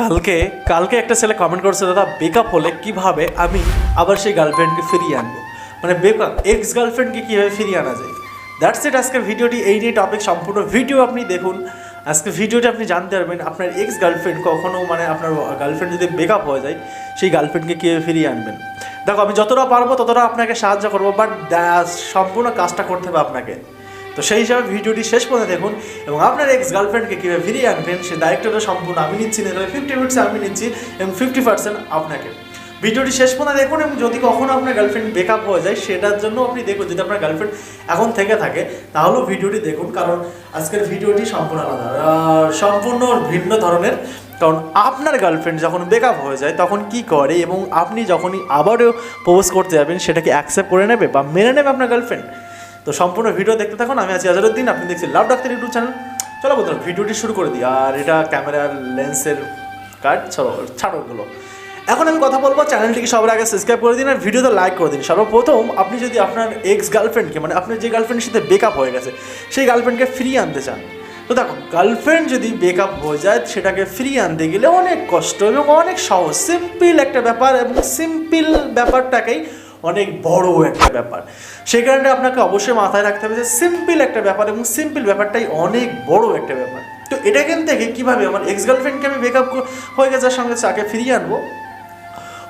কালকে কালকে একটা ছেলে কমেন্ট করেছে, দাদা ব্রেকআপ হলে কীভাবে আমি আবার সেই গার্লফ্রেন্ডকে ফিরিয়ে আনব? মানে ব্রেকআপ এক্স গার্লফ্রেন্ডকে কীভাবে ফিরিয়ে আনা যায়? দ্যাটস ইট আজকের ভিডিওটি এই নিয়ে টপিক সম্পূর্ণ ভিডিও আপনি দেখুন। আজকে ভিডিওটি আপনি জানতে পারবেন, আপনার এক্স গার্লফ্রেন্ড কখনো মানে আপনার গার্লফ্রেন্ড যদি বেকআপ হয়ে যায়, সেই গার্লফ্রেন্ডকে কীভাবে ফিরিয়ে আনবেন? দেখো, আমি যতটা পারব ততটা আপনাকে সাহায্য করব বাট সম্পূর্ণ কাজটা করতে হবে আপনাকে। তো সেই হিসাবে ভিডিওটি শেষ পর্যন্ত দেখুন এবং আপনার এক্স গার্লফ্রেন্ডকে কীভাবে ফিরিয়ে আনবেন, সে দায়িত্বটা সম্পূর্ণ আমি নিচ্ছি না ফিফটি পার্সেন্ট আমি নিচ্ছি এবং ফিফটি পার্সেন্ট আপনাকে। ভিডিওটি শেষ পর্যন্ত দেখুন এবং যদি কখনো আপনার গার্লফ্রেন্ড ব্রেকআপ হয়ে যায়, সেটার জন্য আপনি দেখুন, যদি আপনার গার্লফ্রেন্ড এখন থেকে থাকে, তাহলেও ভিডিওটি দেখুন, কারণ আজকের ভিডিওটি সম্পূর্ণ আলাদা। সম্পূর্ণ ভিন্ন ধরনের, কারণ আপনার গার্লফ্রেন্ড যখন ব্রেকআপ হয়ে যায়, তখন কি করে এবং আপনি যখনই আবারও প্রপোজ করতে যাবেন, সেটাকে অ্যাকসেপ্ট করে নেবে বা মেনে নেবে আপনার গার্লফ্রেন্ড তো সম্পূর্ণ ভিডিও দেখতে থাকুন, আমি আছি আজারুদ্দিন আপনি দেখছেন লাভ ডাক্তার ইউটিউব চ্যানেল চলো বলতে ভিডিওটি শুরু করে দিই, আর এটা ক্যামেরার লেন্সের কার্ড চলো ছাড়োগুলো। এখন আমি কথা বলব, চ্যানেলটিকে সবার আগে সাবস্ক্রাইব করে দিন, আর ভিডিওতে লাইক করে দিন। সর্বপ্রথম, আপনি যদি আপনার এক্স গার্লফ্রেন্ডকে মানে আপনার যে গার্লফ্রেন্ডের সাথে ব্রেকআপ হয়ে গেছে, সেই গার্লফ্রেন্ডকে ফ্রি আনতে চান, তো দেখো গার্লফ্রেন্ড যদি ব্রেকআপ হয়ে যায়, সেটাকে ফ্রি আনতে গেলে অনেক কষ্ট এবং অনেক সহজ সিম্পল একটা ব্যাপার এবং সিম্পল ব্যাপারটাকেই অনেক বড় একটা ব্যাপার। সেই কারণে আপনাকে অবশ্যই মাথায় রাখতে হবে যে সিম্পল একটা ব্যাপার এবং সিম্পল ব্যাপারটাই অনেক বড় একটা ব্যাপার। তো এটা এখান থেকে? কীভাবে? আমার এক্স গার্লফ্রেন্ডকে আমি ব্রেকআপ হয়ে গেছে সঙ্গে তাকে ফিরিয়ে আনব?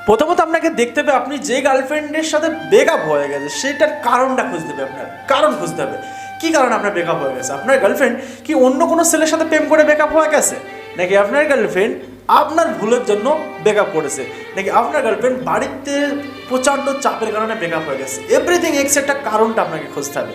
প্রথমত আপনাকে দেখতে হবে আপনি যে গার্লফ্রেন্ডের সাথে ব্রেকআপ হয়ে গেছে, সেটার কারণটা খুঁজতে হবে আপনার। কারণ খুঁজতে হবে। কী কারণে আপনার ব্রেকআপ হয়ে গেছে? আপনার গার্লফ্রেন্ড কি অন্য কোনো ছেলের সাথে প্রেম করে ব্রেকআপ হয়ে গেছে? নাকি আপনার গার্লফ্রেন্ড আপনার ভুলের জন্য ব্রেকআপ করেছে। নাকি আপনার গার্লফ্রেন্ড বাড়িতে প্রচণ্ড চাপের কারণে ব্রেকআপ হয়ে গেছে। এভরিথিং এক্স একটা কারণটা আপনাকে খুঁজতে হবে।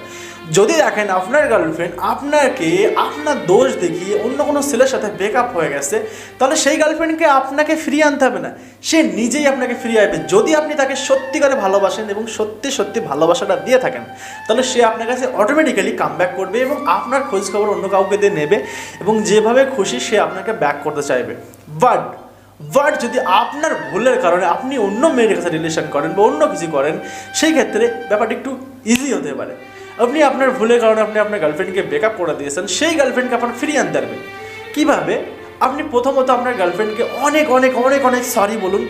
যদি দেখেন আপনার গার্লফ্রেন্ড আপনাকে, আপনার দোষ দেখিয়ে অন্য কোনো ছেলের সাথে ব্রেকআপ হয়ে গেছে, তাহলে সেই গার্লফ্রেন্ডকে আপনাকে ফিরিয়ে আনতে হবে না। সে নিজেই আপনাকে ফিরিয়ে আসবে যদি আপনি তাকে সত্যিকারে ভালোবাসেন এবং সত্যি সত্যি ভালোবাসাটা দিয়ে থাকেন, তাহলে সে আপনার কাছে অটোমেটিক্যালি কাম ব্যাক করবে এবং আপনার খোঁজ খবর অন্য কাউকে দিয়ে নেবে এবং যেভাবে খুশি সে আপনাকে ব্যাক করতে চাইবে। বাট বাট যদি আপনার ভুলের কারণে আপনি অন্য মেয়ের কাছে রিলেশন করেন বা অন্য কিছু করেন, সেই ক্ষেত্রে ব্যাপারটা একটু ইজি হতে পারে। আপনি আপনার ভুলের কারণে আপনি আপনার গার্লফ্রেন্ডকে ব্রেকআপ করে দিয়েছেন, সেই গার্লফ্রেন্ডকে আপনার ফিরিয়ে আনতে পারবেন। কীভাবে? আপনি প্রথমত আপনার গার্লফ্রেন্ডকে অনেক অনেক অনেক অনেক সরি বলুন।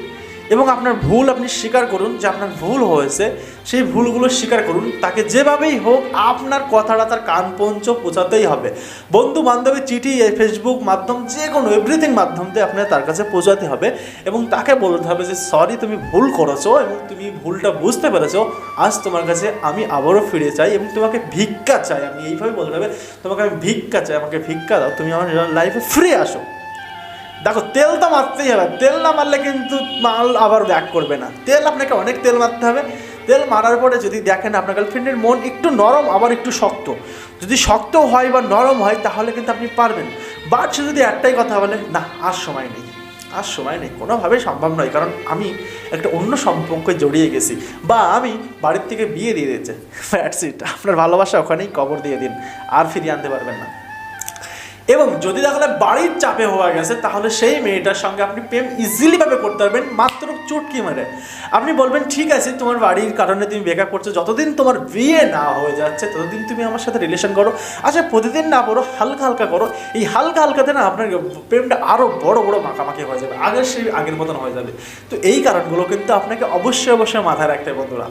এবং আপনার ভুল আপনি স্বীকার করুন যে আপনার ভুল হয়েছে, সেই ভুলগুলো স্বীকার করুন। তাকে যেভাবেই হোক, আপনার কথাটা তার কান পঞ্চ পৌঁছাতেই হবে। বন্ধু বান্ধবী, চিঠি ফেসবুক মাধ্যম, যে কোনো এভরিথিং মাধ্যম দিয়ে আপনার তার কাছে পৌঁছাতে হবে এবং তাকে বলতে হবে যে সরি তুমি ভুল করেছ এবং তুমি ভুলটা বুঝতে পেরেছ। আজ তোমার কাছে আমি আবারও ফিরে চাই এবং তোমাকে ভিক্ষা চাই। আমি এইভাবে বলতে হবে, তোমাকে আমি ভিক্ষা চাই, আমাকে ভিক্ষা দাও। তুমি আমার লাইফে ফিরে আসো। দেখো, তেল তো মারতেই হবে। তেল না মারলে কিন্তু মাল আবার ব্যাক করবে না। তেল আপনাকে অনেক তেল মারতে হবে। তেল মারার পরে যদি দেখেন আপনার গার্লফ্রেন্ডের মন একটু নরম, আবার একটু শক্ত। যদি শক্ত হয় বা নরম হয়, তাহলে কিন্তু আপনি পারবেন। বাট সে যদি একটাই কথা বলে, না, আর সময় নেই। আর সময় নেই। কোনোভাবেই সম্ভব নয়, কারণ আমি একটা অন্য সম্পর্কে জড়িয়ে গেছি বা আমি বাড়ির থেকে বিয়ে দিয়ে দিয়েছে। ফ্যাটস ইট আপনার ভালোবাসা ওখানেই কবর দিয়ে দিন। আর ফিরিয়ে আনতে পারবেন না। এবং যদি তাহলে বাড়ির চাপে হওয়া গেছে, তাহলে সেই মেয়েটার সঙ্গে আপনি প্রেম ইজিলিভাবে করতে পারবেন, মাত্র চুটকি মারে। আপনি বলবেন, ঠিক আছে, তোমার বাড়ির কারণে তুমি বেকার করছ যতদিন তোমার বিয়ে না হয়ে যাচ্ছে, ততদিন তুমি আমার সাথে রিলেশন করো। আচ্ছা প্রতিদিন না করো হালকা হালকা করো। এই হালকা হালকাতে না আপনার প্রেমটা আরও বড় বড় মাখামাখি হয়ে যাবে, আগের সেই আগের মতন হয়ে যাবে। তো এই কারণগুলো কিন্তু আপনাকে অবশ্যই অবশ্যই মাথায় রাখতে বন্ধুরা।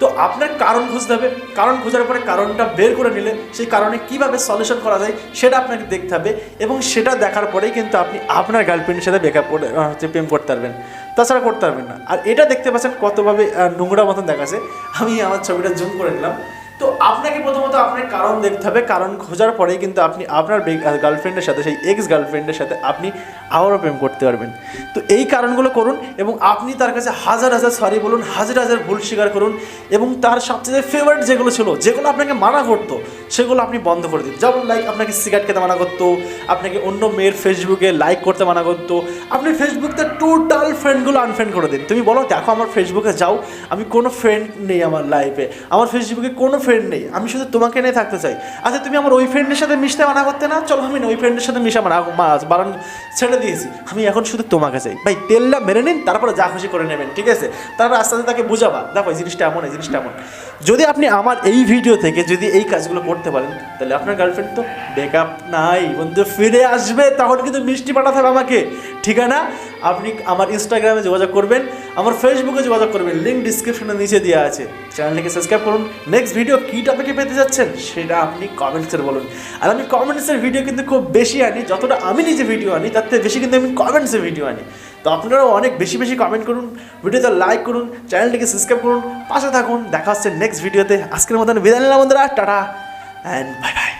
তো আপনার কারণ খুঁজতে হবে। কারণ খোঁজার পরে কারণটা বের করে নিলে সেই কারণে কীভাবে সলিউশন করা যায় সেটা আপনাকে দেখতে হবে এবং সেটা দেখার পরেই কিন্তু আপনি আপনার গার্লফ্রেন্ডের সাথে ব্রেকআপ করে হচ্ছে প্রেম করতে পারবেন। তাছাড়া করতে পারবেন না। আর এটা দেখতে পাচ্ছেন কতভাবে নোংরা মতন দেখাছে আমি আমার ছবিটা জুম করে নিলাম। তো আপনাকে প্রথমত আপনার কারণ দেখতে হবে। কারণ খোঁজার পরেই কিন্তু আপনি আপনার গার্লফ্রেন্ডের সাথে, সেই এক্স গার্লফ্রেন্ডের সাথে আপনি আবারও প্রেম করতে পারবেন। তো এই কারণগুলো করুন এবং আপনি তার কাছে হাজার হাজার সরি বলুন, হাজার হাজার ভুল স্বীকার করুন এবং তার সবচেয়ে ফেভারিট যেগুলো ছিল, যেগুলো আপনাকে মানা করতো, সেগুলো আপনি বন্ধ করে দিন। যেমন লাইক আপনাকে সিগারেট খেতে মানা করতো, আপনাকে অন্য মেয়ের ফেসবুকে লাইক করতে মানা করতো, আপনি ফেসবুকতে টোটাল ফ্রেন্ডগুলো আনফ্রেন্ড করে দিন। তুমি বলো, দেখো, আমার ফেসবুকে যাও, আমি কোনো ফ্রেন্ড নেই আমার লাইফে আমার ফেসবুকে কোনো ফ্রেন্ড নেই, আমি শুধু তোমাকে নিয়ে থাকতে চাই। আচ্ছা তুমি আমার ওই ফ্রেন্ডের সাথে মিশতে মানা করতে না? চলো, আমি ওই ফ্রেন্ডের সাথে মিশা মানা মা- বারণ ছেড়ে দিয়েছি। আমি এখন শুধু তোমাকে চাই। ভাই, তেলটা মেরে নিন, তারপরে যা খুশি করে নেবেন, ঠিক আছে? তারপর আস্তে আস্তে তাকে বুঝাবা। দেখো, এই জিনিসটা এমন, এই জিনিসটা এমন। যদি আপনি আমার এই ভিডিও থেকে যদি এই কাজগুলো করতে পারেন, তাহলে আপনার গার্লফ্রেন্ড তো ব্রেকআপ নাই। বন্ধু, ফিরে আসবে তখন কিন্তু মিষ্টি পাঠাতে হবে আমাকে। ঠিকানা? আপনি আমার ইনস্টাগ্রামে যোগাযোগ করবেন। আমার ফেসবুকে যোগাযোগ করবেন। লিঙ্ক ডিসক্রিপশনে নিচে দেওয়া আছে। চ্যানেলটিকে সাবস্ক্রাইব করুন। নেক্সট ভিডিও কী টপিকে পেতে যাচ্ছেন? সেটা আপনি কমেন্টসের বলুন। আর আমি কমেন্টসের ভিডিও কিন্তু খুব বেশি আনি, যতটা আমি নিজে ভিডিও আনি, তার থেকে বেশি কিন্তু আমি কমেন্টসের ভিডিও আনি। তো আপনারাও অনেক বেশি বেশি কমেন্ট করুন ভিডিওতে লাইক করুন চ্যানেলটিকে সাবস্ক্রাইব করুন, পাশে থাকুন। দেখা হচ্ছে নেক্সট ভিডিওতে আজকের মতন বিদায় নিলাম বন্ধুরা। Tata and bye bye